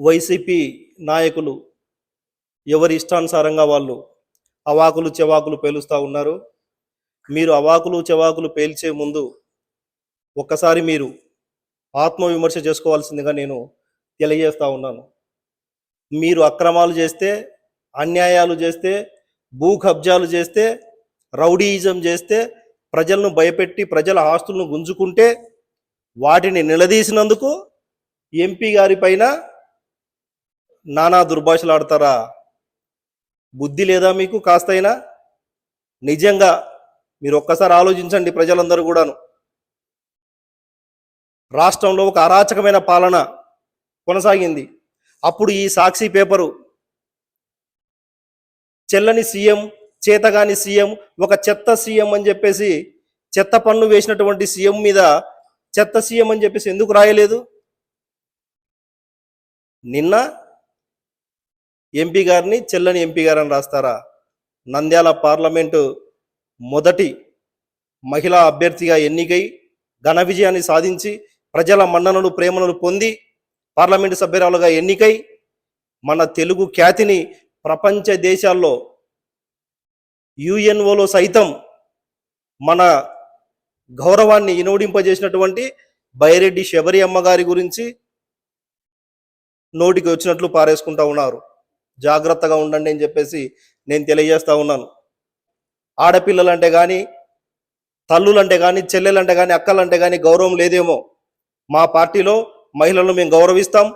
YCP నాయకులు ఎవరి ఇష్టానుసారంగా వాళ్ళు అవాకులు చెవాకులు పేలుస్తూ ఉన్నారు. మీరు అవాకులు చెవాకులు పేల్చే ముందు ఒక్కసారి మీరు ఆత్మవిమర్శ చేసుకోవాల్సిందిగా నేను తెలియజేస్తూ ఉన్నాను. మీరు అక్రమాలు చేస్తే అన్యాయాలు చేస్తే భూ కబ్జాలు చేస్తే రౌడీయిజం చేస్తే ప్రజలను భయపెట్టి ప్రజల ఆస్తులను గుంజుకుంటే వాటిని నిలదీసినందుకు ఎంపీ గారి పైన నానా దుర్భాషలు ఆడతారా? బుద్ధి లేదా మీకు? కాస్తైనా? నిజంగా మీరు ఒక్కసారి ఆలోచించండి ప్రజలందరూ కూడాను. రాష్ట్రంలో ఒక అరాచకమైన పాలన కొనసాగింది. అప్పుడు ఈ సాక్షి పేపరు చెల్లని సీఎం చేతగాని సీఎం ఒక చెత్త సీఎం అని చెప్పేసి చెత్త పన్ను వేసినటువంటి సీఎం మీద చెత్త సీఎం అని చెప్పేసి ఎందుకు రాయలేదు? నిన్న ఎంపీ గారిని చెల్లని ఎంపీ గారని రాస్తారా? నంద్యాల పార్లమెంటు మొదటి మహిళా అభ్యర్థిగా ఎన్నికై ఘన విజయాన్ని సాధించి ప్రజల మన్ననలు ప్రేమను పొంది పార్లమెంటు సభ్యురాలుగా ఎన్నికై మన తెలుగు ఖ్యాతిని ప్రపంచ దేశాల్లో యుఎన్ఓలో సైతం మన గౌరవాన్ని ఇనుడింపజేసినటువంటి బైరెడ్డి శబరి అమ్మగారి గురించి నోటికి వచ్చినట్లు పారేసుకుంటా ఉన్నారు. జాగ్రత్తగా ఉండండి అని చెప్పేసి నేను తెలియజేస్తూ ఉన్నాను. ఆడపిల్లలంటే కానీ తల్లులంటే కానీ చెల్లెలంటే కానీ అక్కలంటే కానీ గౌరవం లేదేమో. మా పార్టీలో మహిళలను మేము గౌరవిస్తాం.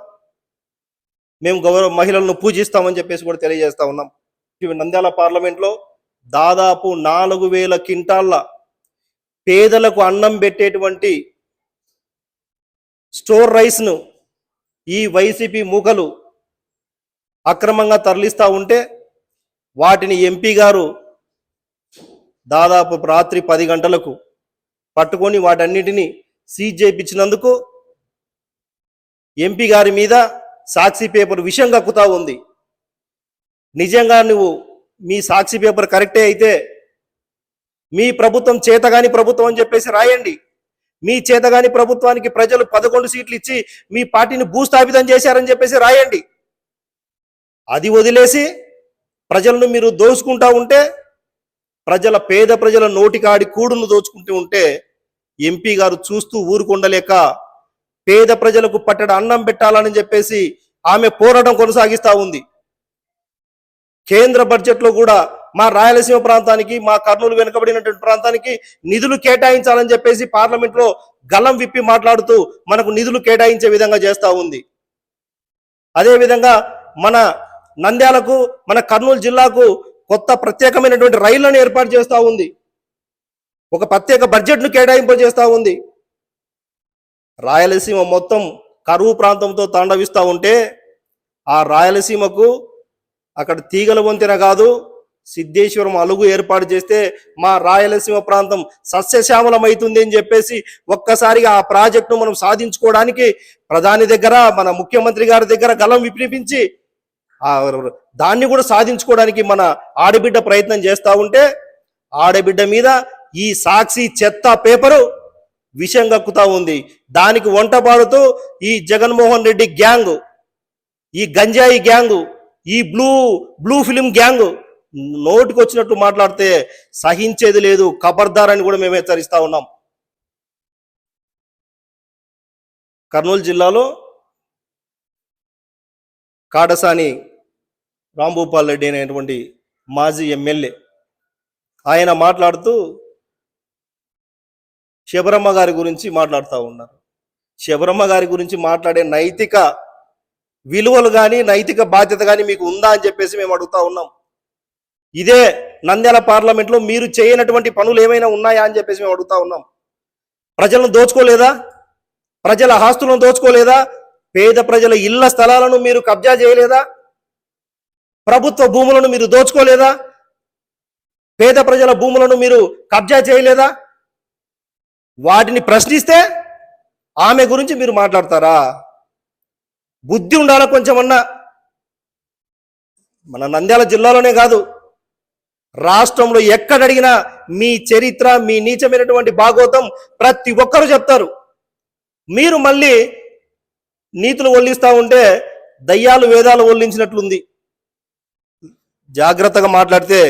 మేము గౌరవ మహిళలను పూజిస్తామని చెప్పేసి కూడా తెలియజేస్తా ఉన్నాం. ఇవి నంద్యాల పార్లమెంట్లో దాదాపు నాలుగు వేల కింటాళ్ళ పేదలకు అన్నం పెట్టేటువంటి స్టోర్ రైస్ను ఈ వైసీపీ మూకలు అక్రమంగా తరలిస్తూ ఉంటే వాటిని ఎంపీ గారు దాదాపు రాత్రి పది గంటలకు పట్టుకొని వాటన్నిటిని సీజ్ చేయించినందుకు ఎంపీ గారి మీద సాక్షి పేపర్ విషయం కక్కుతా ఉంది. నిజంగా నువ్వు మీ సాక్షి పేపర్ కరెక్టే అయితే మీ ప్రభుత్వం చేతగాని ప్రభుత్వం అని చెప్పేసి రాయండి. మీ చేతగాని ప్రభుత్వానికి ప్రజలు పదకొండు సీట్లు ఇచ్చి మీ పార్టీని భూస్థాపితం చేశారని చెప్పేసి రాయండి. అది వదిలేసి ప్రజలను మీరు దోచుకుంటా ఉంటే ప్రజల పేద ప్రజల నోటికాడి కూడును దోచుకుంటూ ఉంటే ఎంపీ గారు చూస్తూ ఊరుకుండలేక పేద ప్రజలకు పట్టడ అన్నం పెట్టాలని చెప్పేసి ఆమె పోరాటం కొనసాగిస్తూ ఉంది. కేంద్ర బడ్జెట్లో కూడా మా రాయలసీమ ప్రాంతానికి మా కర్నూలు వెనుకబడినటువంటి ప్రాంతానికి నిధులు కేటాయించాలని చెప్పేసి పార్లమెంట్లో గలం విప్పి మాట్లాడుతూ మనకు నిధులు కేటాయించే విధంగా చేస్తూ ఉంది. అదే విధంగా మన నంద్యాలకు మన కర్నూలు జిల్లాకు కొత్త ప్రత్యేకమైనటువంటి రైళ్ళను ఏర్పాటు చేస్తూ ఉంది. ఒక ప్రత్యేక బడ్జెట్ను కేటాయింపజేస్తూ ఉంది. రాయలసీమ మొత్తం కరువు ప్రాంతంతో తాండవిస్తూ ఉంటే ఆ రాయలసీమకు అక్కడ తీగల వంతెన కాదు సిద్ధేశ్వరం అలుగు ఏర్పాటు చేస్తే మా రాయలసీమ ప్రాంతం సస్యశ్యామలం అవుతుంది అని చెప్పేసి ఒక్కసారిగా ఆ ప్రాజెక్టును మనం సాధించుకోవడానికి ప్రధాని దగ్గర మన ముఖ్యమంత్రి గారి దగ్గర గలం వినిపించి దాన్ని కూడా సాధించుకోవడానికి మన ఆడబిడ్డ ప్రయత్నం చేస్తూ ఉంటే ఆడబిడ్డ మీద ఈ సాక్షి చెత్త పేపరు విషయం కక్కుతా ఉంది. దానికి వంట పాడుతూ ఈ జగన్మోహన్ రెడ్డి గ్యాంగ్ ఈ గంజాయి గ్యాంగు ఈ బ్లూ బ్లూ ఫిలిం గ్యాంగ్ నోటికి వచ్చినట్టు మాట్లాడితే సహించేది లేదు. ఖబర్దార్ అని కూడా మేము హెచ్చరిస్తా ఉన్నాం. కర్నూలు జిల్లాలో కాడసాని రాంభూపాల్ రెడ్డి అనేటువంటి మాజీ ఎమ్మెల్యే. ఆయన మాట్లాడుతూ శబరమ్మ గారి గురించి మాట్లాడుతూ ఉన్నారు. శబరమ్మ గారి గురించి మాట్లాడే నైతిక విలువలు కానీ నైతిక బాధ్యత కానీ మీకు ఉందా అని చెప్పేసి మేము అడుగుతా ఉన్నాం. ఇదే నంద్యాల పార్లమెంట్లో మీరు చేయనటువంటి పనులు ఏమైనా ఉన్నాయా అని చెప్పేసి మేము అడుగుతా ఉన్నాం. ప్రజలను దోచుకోలేదా? ప్రజల ఆస్తులను దోచుకోలేదా? పేద ప్రజల ఇళ్ళ స్థలాలను మీరు కబ్జా చేయలేదా? ప్రభుత్వ భూములను మీరు దోచుకోలేదా? పేద ప్రజల భూములను మీరు కబ్జా చేయలేదా? వాటిని ప్రశ్నిస్తే ఆమె గురించి మీరు మాట్లాడతారా? బుద్ధి ఉండాలా కొంచెమన్నా? మన నంద్యాల జిల్లాలోనే కాదు. రాష్ట్రంలో ఎక్కడ అడిగినా మీ చరిత్ర మీ నీచమైనటువంటి భాగోతం ప్రతి ఒక్కరు చెప్తారు. మీరు మళ్ళీ నీతులు ఒల్లిస్తూ ఉంటే దయ్యాలు వేదాలు ఒల్లించినట్లుంది జాగ్రత్తగా మాట్లాడితే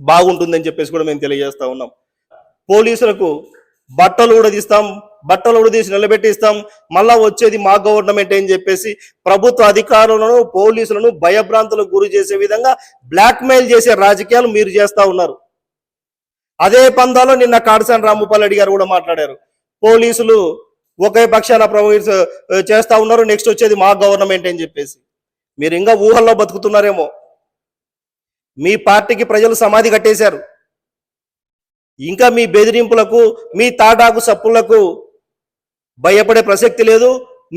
బాగుంటుందని చెప్పేసి కూడా మేము తెలియజేస్తా ఉన్నాం. పోలీసులకు బట్టలు కూడా తీస్తాం బట్టలు కూడా తీసి నిలబెట్టిస్తాం మళ్ళా వచ్చేది మా గవర్నమెంట్ అని చెప్పేసి ప్రభుత్వ అధికారులను పోలీసులను భయభ్రాంతులకు గురి చేసే విధంగా బ్లాక్మెయిల్ చేసే రాజకీయాలు మీరు చేస్తా ఉన్నారు. అదే పందాలో నిన్న కాడసాని రాముపల్లి గారు కూడా మాట్లాడారు. పోలీసులు ఒకే పక్షాన ప్రవహించ చేస్తా ఉన్నారు నెక్స్ట్ వచ్చేది మా గవర్నమెంట్ అని చెప్పేసి. మీరు ఇంకా ఊహల్లో బతుకుతున్నారేమో. మీ పార్టీకి ప్రజలు సమాధి కట్టేశారు. ఇంకా మీ బెదిరింపులకు మీ తాటాకు సప్పులకు భయపడే ప్రసక్తి లేదు.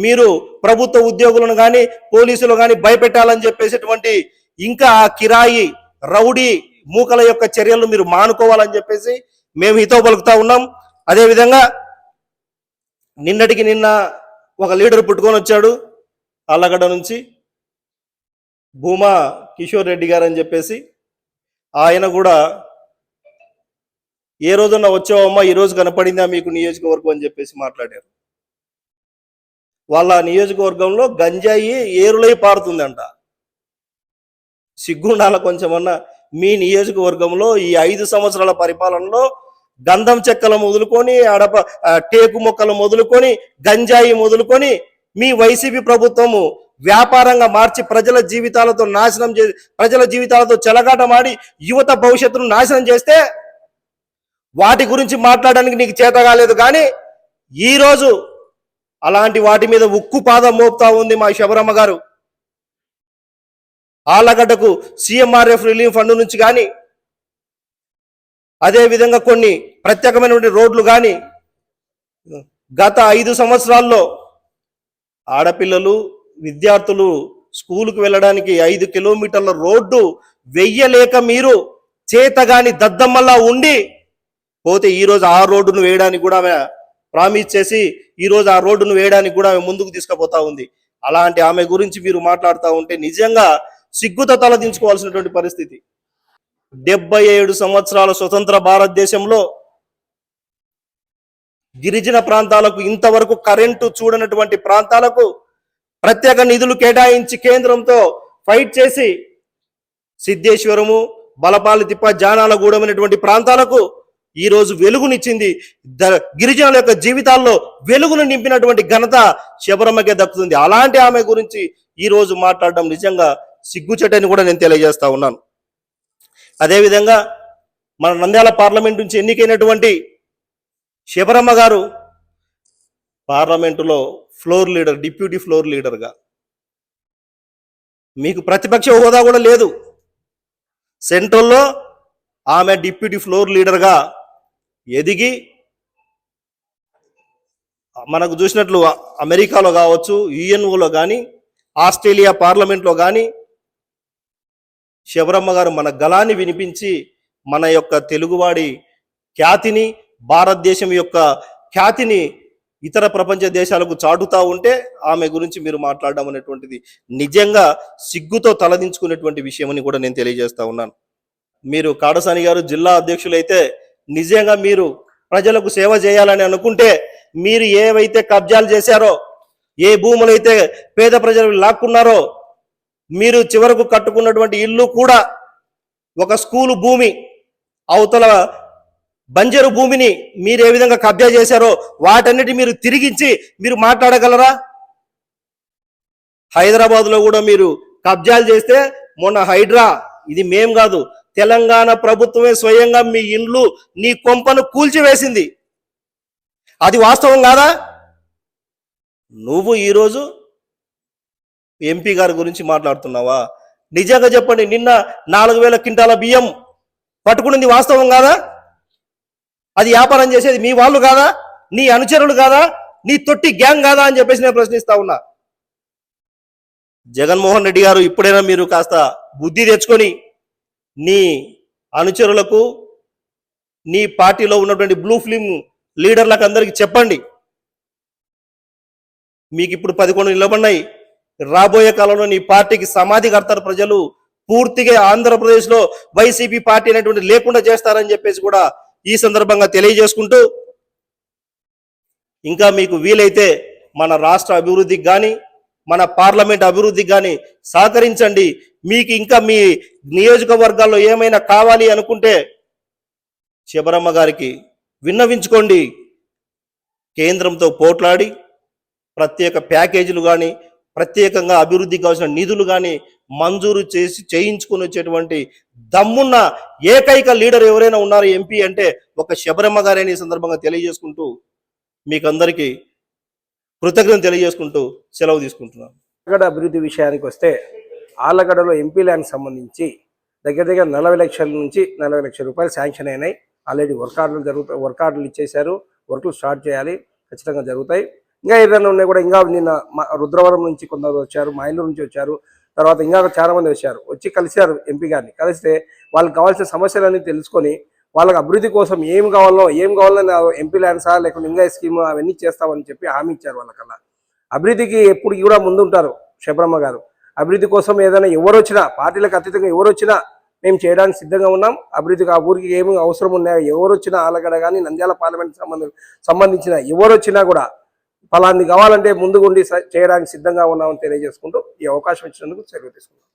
మీరు ప్రభుత్వ ఉద్యోగులను కానీ పోలీసులు కానీ భయపెట్టాలని చెప్పేసేటువంటి ఇంకా ఆ కిరాయి రౌడీ మూకల యొక్క చర్యలు మీరు మానుకోవాలని చెప్పేసి మేము హితో పలుకుతా ఉన్నాం. అదేవిధంగా నిన్నటికి నిన్న ఒక లీడర్ పుట్టుకొని వచ్చాడు అల్లగడ్డ నుంచి. భూమా కిషోర్ రెడ్డి గారు అని చెప్పేసి ఆయన కూడా ఏ రోజున వచ్చావమ్మా? ఈ రోజు కనపడిందా మీకు నియోజకవర్గం? అని చెప్పేసి మాట్లాడారు. వాళ్ళ నియోజకవర్గంలో గంజాయి ఏరులై పారుతుందంట. సిగ్గుండాల కొంచెమన్నా మీ నియోజకవర్గంలో ఈ ఐదు సంవత్సరాల పరిపాలనలో గంధం చెక్కలు మొదలుకొని అడప టేకు మొక్కలు మొదలుకొని గంజాయి మొదలుకొని మీ వైసీపీ ప్రభుత్వము వ్యాపారంగా మార్చి ప్రజల జీవితాలతో నాశనం చే ప్రజల జీవితాలతో చెలగాటమాడి యువత భవిష్యత్తును నాశనం చేస్తే వాటి గురించి మాట్లాడడానికి నీకు చేత కాలేదు కానీ ఈ రోజు అలాంటి వాటి మీద ఉక్కు పాదం మోపుతా ఉంది మా శబరమ్మ గారు. ఆలగడ్డకు సీఎంఆర్ఎఫ్ రిలీఫ్ ఫండ్ నుంచి కానీ అదేవిధంగా కొన్ని ప్రత్యేకమైనటువంటి రోడ్లు కానీ గత ఐదు సంవత్సరాల్లో ఆడపిల్లలు విద్యార్థులు స్కూలుకు వెళ్ళడానికి ఐదు కిలోమీటర్ల రోడ్డు వెయ్యలేక మీరు చేతగాని దద్దమ్మల్లా ఉండి పోతే ఈ రోజు ఆ రోడ్డును వేయడానికి కూడా ఆమె ప్రామిస్ చేసి ఈ రోజు ఆ రోడ్డును వేయడానికి కూడా ఆమె ముందుకు తీసుకుపోతా ఉంది. అలాంటి ఆమె గురించి మీరు మాట్లాడుతూ ఉంటే నిజంగా సిగ్గుతో తలదించుకోవాల్సినటువంటి పరిస్థితి. డెబ్బై ఏడు సంవత్సరాల స్వతంత్ర భారతదేశంలో గిరిజన ప్రాంతాలకు ఇంతవరకు కరెంటు చూడనటువంటి ప్రాంతాలకు ప్రత్యేక నిధులు కేటాయించి కేంద్రంతో ఫైట్ చేసి సిద్ధేశ్వరము బలపాలి తిప్ప జానాలగూడమైనటువంటి ప్రాంతాలకు ఈరోజు వెలుగునిచ్చింది. ద- గిరిజనుల యొక్క జీవితాల్లో వెలుగును నింపినటువంటి ఘనత శబరమ్మకే దక్కుతుంది. అలాంటి ఆమె గురించి ఈరోజు మాట్లాడడం నిజంగా సిగ్గుచటని కూడా నేను తెలియజేస్తా ఉన్నాను. అదేవిధంగా మన నంద్యాల పార్లమెంట్ నుంచి ఎన్నికైనటువంటి శబరమ్మ గారు పార్లమెంటులో ఫ్లోర్ లీడర్ డిప్యూటీ ఫ్లోర్ లీడర్గా. మీకు ప్రతిపక్ష హోదా కూడా లేదు. సెంట్రల్లో ఆమె డిప్యూటీ ఫ్లోర్ లీడర్గా ఎదిగి మనకు చూసినట్లు అమెరికాలో కావచ్చు యుఎన్ఓలో కానీ ఆస్ట్రేలియా పార్లమెంట్లో కానీ శబరమ్మ గారు మన గలాన్ని వినిపించి మన యొక్క తెలుగువాడి ఖ్యాతిని భారతదేశం యొక్క ఖ్యాతిని ఇతర ప్రపంచ దేశాలకు చాటుతా ఉంటే ఆమె గురించి మీరు మాట్లాడడం అనేటువంటిది నిజంగా సిగ్గుతో తలదించుకునేటువంటి విషయమని కూడా నేను తెలియజేస్తా ఉన్నాను. మీరు కాడసాని గారు జిల్లా అధ్యక్షులైతే నిజంగా మీరు ప్రజలకు సేవ చేయాలని అనుకుంటే మీరు ఏవైతే కబ్జాలు చేశారో ఏ భూములైతే పేద ప్రజలు లాక్కున్నారో మీరు చివరకు కట్టుకున్నటువంటి ఇల్లు కూడా ఒక స్కూలు భూమి అవతల బంజరు భూమిని మీరు ఏ విధంగా కబ్జా చేశారో వాటన్నిటి మీరు తిరిగించి మీరు మాట్లాడగలరా? హైదరాబాద్లో కూడా మీరు కబ్జాలు చేస్తే మొన్న హైడ్రా ఇది మేం కాదు తెలంగాణ ప్రభుత్వమే స్వయంగా మీ ఇండ్లు నీ కొంపను కూల్చివేసింది. అది వాస్తవం కాదా? నువ్వు ఈరోజు ఎంపీ గారి గురించి మాట్లాడుతున్నావా? నిజంగా చెప్పండి నిన్న నాలుగు వేల క్వింటాల బియ్యం పట్టుకునింది వాస్తవం కాదా? అది వ్యాపారం చేసేది మీ వాళ్ళు కాదా? నీ అనుచరులు కాదా? నీ తొట్టి గ్యాంగ్ కాదా అని చెప్పేసి నేను ప్రశ్నిస్తా ఉన్నా. జగన్మోహన్ రెడ్డి గారు ఇప్పుడైనా మీరు కాస్త బుద్ధి తెచ్చుకొని నీ అనుచరులకు నీ పార్టీలో ఉన్నటువంటి బ్లూ ఫిలిం లీడర్లకు అందరికి చెప్పండి. మీకు ఇప్పుడు పదకొండు నిలబడినాయి. రాబోయే కాలంలో నీ పార్టీకి సమాధి కడతారు ప్రజలు. పూర్తిగా ఆంధ్రప్రదేశ్లో వైసీపీ పార్టీ అనేటువంటి లేకుండా చేస్తారని చెప్పేసి కూడా ఈ సందర్భంగా తెలియజేసుకుంటూ ఇంకా మీకు వీలైతే మన రాష్ట్ర అభివృద్ధికి కానీ మన పార్లమెంట్ అభివృద్ధికి కానీ సహకరించండి. మీకు ఇంకా మీ నియోజకవర్గాల్లో ఏమైనా కావాలి అనుకుంటే శబరమ్మ గారికి విన్నవించుకోండి. కేంద్రంతో పోట్లాడి ప్రత్యేక ప్యాకేజీలు కానీ ప్రత్యేకంగా అభివృద్ధికి కావాల్సిన నిధులు కానీ మంజూరు చేసి చేయించుకుని వచ్చేటువంటి దమ్మున్న ఏకైక లీడర్ ఎవరైనా ఉన్నారు ఎంపీ అంటే ఒక శబరమ్మ గారని ఈ సందర్భంగా తెలియజేసుకుంటూ మీకందరికీ కృతజ్ఞత తెలియజేసుకుంటూ సెలవు తీసుకుంటున్నాను. ఆలగడ అభివృద్ధి విషయానికి వస్తే ఆలగడలో ఎంపీ ల్యాండ్ సంబంధించి దగ్గర దగ్గర నలభై లక్షల నుంచి నలభై లక్షల రూపాయలు శాంక్షన్ అయినాయి. ఆల్రెడీ వర్క్ ఆర్డర్లు జరుగుతాయి వర్క్ ఆర్డర్లు ఇచ్చేశారు. వర్క్లు స్టార్ట్ చేయాలి ఖచ్చితంగా జరుగుతాయి. ఇంకా ఏదైనా ఉన్నాయి కూడా ఇంకా నిన్న మా రుద్రవరం నుంచి కొందరు వచ్చారు మైలూరు నుంచి వచ్చారు. తర్వాత ఇంకా చాలా మంది వచ్చారు. వచ్చి కలిశారు ఎంపీ గారిని. కలిస్తే వాళ్ళకి కావాల్సిన సమస్యలన్నీ తెలుసుకొని వాళ్ళకి అభివృద్ధి కోసం ఏం కావాలో ఏం కావాలో ఎంపీ ల్యాండ్సా లేకుంటే ఇంకా స్కీమ్ అవన్నీ చేస్తామని చెప్పి హామీ ఇచ్చారు వాళ్ళకల్లా. అభివృద్ధికి ఎప్పుడు కూడా ముందుంటారు శబరమ్మ గారు. అభివృద్ధి కోసం ఏదైనా ఎవరు వచ్చినా పార్టీలకు అతీతంగా ఎవరు వచ్చినా మేము చేయడానికి సిద్ధంగా ఉన్నాం. అభివృద్ధికి ఆ ఊరికి ఏమి అవసరం ఉన్నాయో ఎవరు వచ్చినా ఆలగడ కానీ నంద్యాల పార్లమెంట్ సంబంధ సంబంధించిన ఎవరు వచ్చినా కూడా ఫలాన్ని కావాలంటే ముందుగుండి స- చేయడానికి సిద్ధంగా ఉన్నామని తెలియజేసుకుంటూ ఈ అవకాశం ఇచ్చినందుకు సెలవు తీసుకుంటాం